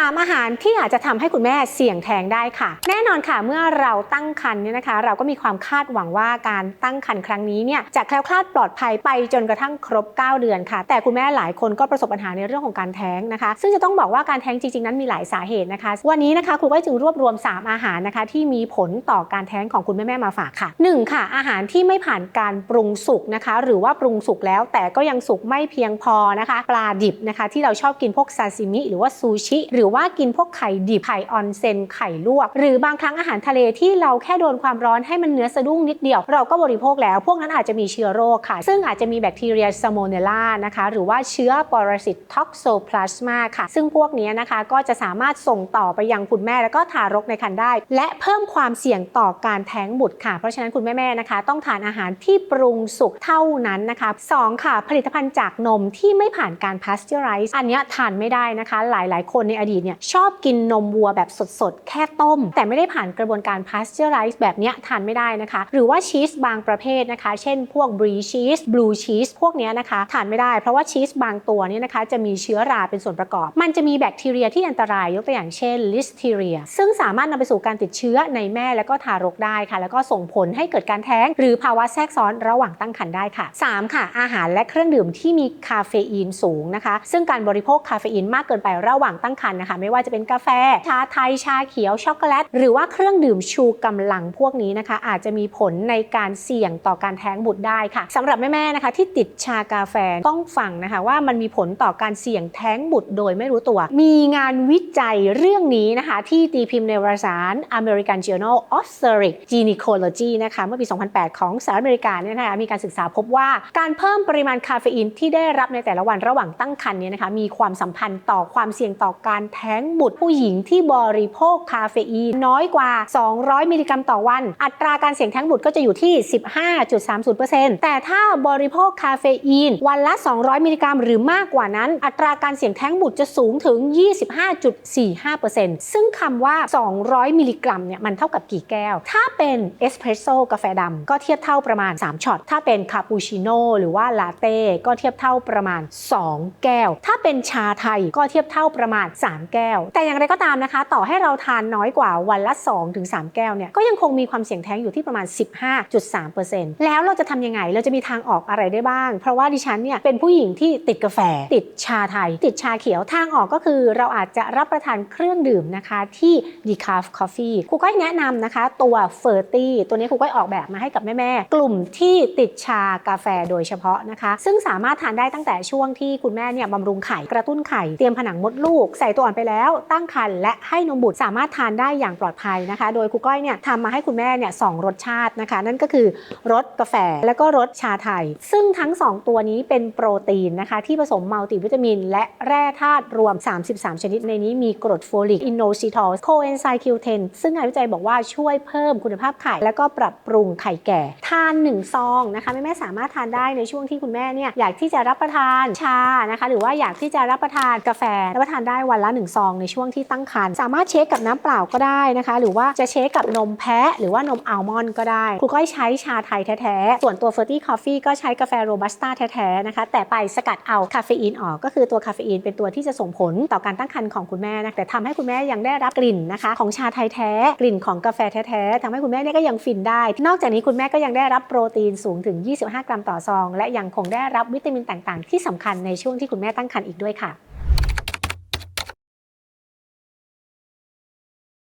3 อาหารที่อาจจะทำให้คุณแม่เสี่ยงแท้งได้ค่ะ แน่นอนค่ะเมื่อเราตั้งครรภ์เนี่ยนะคะ เราก็มีความคาดหวังว่าการตั้งครรภ์ครั้งนี้เนี่ยจะแคล้วคลาดปลอดภัยไปจนกระทั่งครบ 9 เดือนค่ะ แต่คุณแม่หลายคนก็ประสบปัญหาในเรื่องของการแท้งนะคะ ซึ่งจะต้องบอกว่าการแท้งจริงๆ นั้นมีหลายสาเหตุนะคะ วันนี้นะคะครูก็จึงรวบรวม 3 อาหารนะคะ ที่มีผลต่อการแท้งของคุณแม่ๆมาฝากค่ะ 1. ค่ะ อาหารที่ไม่ผ่านการปรุงสุกนะคะ หรือว่าปรุงสุกแล้วแต่ก็ยังสุกไม่เพียงพอนะคะ ปลาดิบนะคะ ที่เราชอบกินพวกซาซิมิหรือว่าซูชิหรือือว่ากินพวกไข่ดิบไข่ออนเซนไข่ลวก หรือบางครั้งอาหารทะเลที่เราแค่โดนความร้อนให้มันเนื้อสะดุ้งนิดเดียว เราก็บริโภคแล้ว พวกนั้นอาจจะมีเชื้อโรคค่ะ ซึ่งอาจจะมีแบคทีเรียซ m โมเนล่านะคะหรือว่าเชื้อปรสิตท็อกโซพลาสมาค่ะ ซึ่งพวกนี้นะคะก็จะสามารถส่งต่อไปยังคุณแม่แล้วก็ทารกในครรภ์ได้ และเพิ่มความเสี่ยงต่อการแท้งบุตรค่ะ เพราะฉะนั้นคุณแม่ๆนะคะ ต้องทานอาหารที่ปรุงสุกเท่านั้นนะคะสองค่ะ ผลิตภัณฑ์จากนมที่ไม่ผ่านการพาสเจอไรซ์อันนี้ทานไม่ได้นะคะ หลายๆ คนในอดีตเนี่ยชอบกินนมวัวแบบสดๆ แค่ต้ม แต่ไม่ได้ผ่านกระบวนการพาสเจอไรซ์แบบเนี้ยทานไม่ได้นะคะ หรือว่าชีสบางประเภทนะคะ เช่นพวกบรีชีสบลูชีสพวกเนี้ยนะคะ ทานไม่ได้เพราะว่าชีสบางตัวเนี่ยนะคะจะมีเชื้อราเป็นส่วนประกอบ มันจะมีแบคทีเรียที่อันตรายยกตัวอย่างเช่นลิสเทเรีย ซึ่งสามารถนำไปสู่การติดเชื้อในแม่และก็ทารกได้ค่ะ แล้วก็ส่งผลให้เกิดการแท้ง หรือภาวะแทรกซ้อนระหว่างตั้งครรภ์ได้ค่ะ 3. ค่ะ อาหารและเครื่องดื่มที่มีคาเฟอีนสูงนะคะ ซึ่งการบริโภคคาเฟอีนมากเกินไประหว่างตั้งครรภ์นะคะ ไม่ว่าจะเป็นกาแฟ ชาไทยชาเขียวช็อกโกแลต หรือว่าเครื่องดื่มชูกำลังพวกนี้นะคะ อาจจะมีผลในการเสี่ยงต่อการแท้งบุตรได้ค่ะสำหรับแม่ๆนะคะ ที่ติดชากาแฟต้องฟังนะคะ ว่ามันมีผลต่อการเสี่ยงแท้งบุตรโดยไม่รู้ตัว มีงานวิจัยเรื่องนี้นะคะ ที่ตีพิมพ์ในวารสาร American Journal of Obstetric Gynecology นะคะเมื่อปี 2008 ของสหรัฐอเมริกาเนี่ยนะคะมีการศึกษาพบว่าการเพิ่มปริมาณคาเฟอีนที่ได้รับในแต่ละวันระหว่างตั้งครรภ์เนี่ยนะคะมีความสัมพันธ์ต่อความเสี่ยงต่อการแท้งบุตรผู้หญิงที่บริโภคคาเฟอีนน้อยกว่า 200 มิลลิกรัมต่อวัน อัตราการเสี่ยงแท้งบุตรก็จะอยู่ที่ 15.30%แต่ถ้าบริโภคคาเฟอีน วันละ 200 มิลลิกรัม หรือมากกว่านั้น อัตราการเสี่ยงแท้งบุตรจะสูงถึง 25.45%ซึ่งคำว่า 200 มิลลิกรัมเนี่ยมันเท่ากับกี่แก้ว ถ้าเป็นเอสเพรสโซ่กาแฟดำก็เทียบเท่าประมาณ 3ช็อต ถ้าเป็นคาปูชิโน่หรือว่าลาเต้ก็เทียบเท่าประมาณ 2 แก้ว ถ้าเป็นชาไทยก็เทียบเท่าประมาณ 3แก้ว แต่อย่างไรก็ตามนะคะ ต่อให้เราทานน้อยกว่าวันละ 2-3 แก้วเนี่ยก็ยังคงมีความเสี่ยงแท้งอยู่ที่ประมาณ 15.3%แล้วเราจะทำยังไงเราจะมีทางออกอะไรได้บ้าง เพราะว่าดิฉันเนี่ยเป็นผู้หญิงที่ติดกาแฟ ติดชาไทย ติดชาเขียวทางออกก็คือ เราอาจจะรับประทานเครื่องดื่มนะคะที่ decaf coffee ครูก้อยแนะนำนะคะตัวเฟอร์ตี้ตัวนี้ครูก้อยออกแบบมาให้กับแม่ๆกลุ่มที่ติดชากาแฟโดยเฉพาะนะคะ ซึ่งสามารถทานได้ตั้งแต่ช่วงที่คุณแม่เนี่ยบำรุงไข่กระตุ้นไข่ เตรียมผนังมดลูก ใส่ตัวอ่อนไปแล้ว ตั้งครรภ์และให้นมบุตรสามารถทานได้อย่างปลอดภัยนะคะ โดยครูก้อยเนี่ยทำมาให้คุณแม่เนี่ยสองรสชาตินะคะ นั่นก็คือรสกาแฟแล้วก็รสชาไทย ซึ่งทั้ง 2 ตัวนี้เป็นโปรตีนนะคะ ที่ผสมมัลติวิตามิน และแร่ธาตุรวม 33 ชนิดในนี้มีกรดโฟลิกอินโนซิทอลโคเอนไซม์ Q10 ซึ่งงานวิจัยบอกว่าช่วยเพิ่มคุณภาพไข่ แล้วก็ปรับปรุงไข่แก่ ทาน 1 ซองนะคะแม่แม่สามารถทานได้ในช่วงที่คุณแม่เนี่ยอยากที่จะรับประทานชานะคะ หรือว่าอยากที่จะรับประทานกาแฟรับประทานได้วันละ1 ซองในช่วงที่ตั้งครรภ์สามารถเช็คกับน้ำเปล่าก็ได้นะคะ หรือว่าจะเช็คกับนมแพะ หรือว่านมอัลมอนด์ก็ได้ครูก้อยใช้ชาไทยแท้ๆ ส่วนตัวเฟอร์ตี้คอฟฟี่ก็ใช้กาแฟโรบัสต้าแท้ๆนะคะแต่ไปสกัดเอาคาเฟอีนออก ก็คือตัวคาเฟอีนเป็นตัวที่จะส่งผลต่อการตั้งครรภ์ของคุณแม่นะแต่ทำให้คุณแม่ยังได้รับกลิ่นนะคะ ของชาไทยแท้ กลิ่นของกาแฟแท้ๆทำให้คุณแม่เนี่ยก็ยังฟินได้ นอกจากนี้คุณแม่ก็ยังได้รับโปรตีนสูงถึง 25 กรัมต่อซอง และยังคงได้รับวิตามินต่างๆ ที่สำคัญในช่วงที่คุณแม่ตั้งครรภ์อีกด้วยค่ะ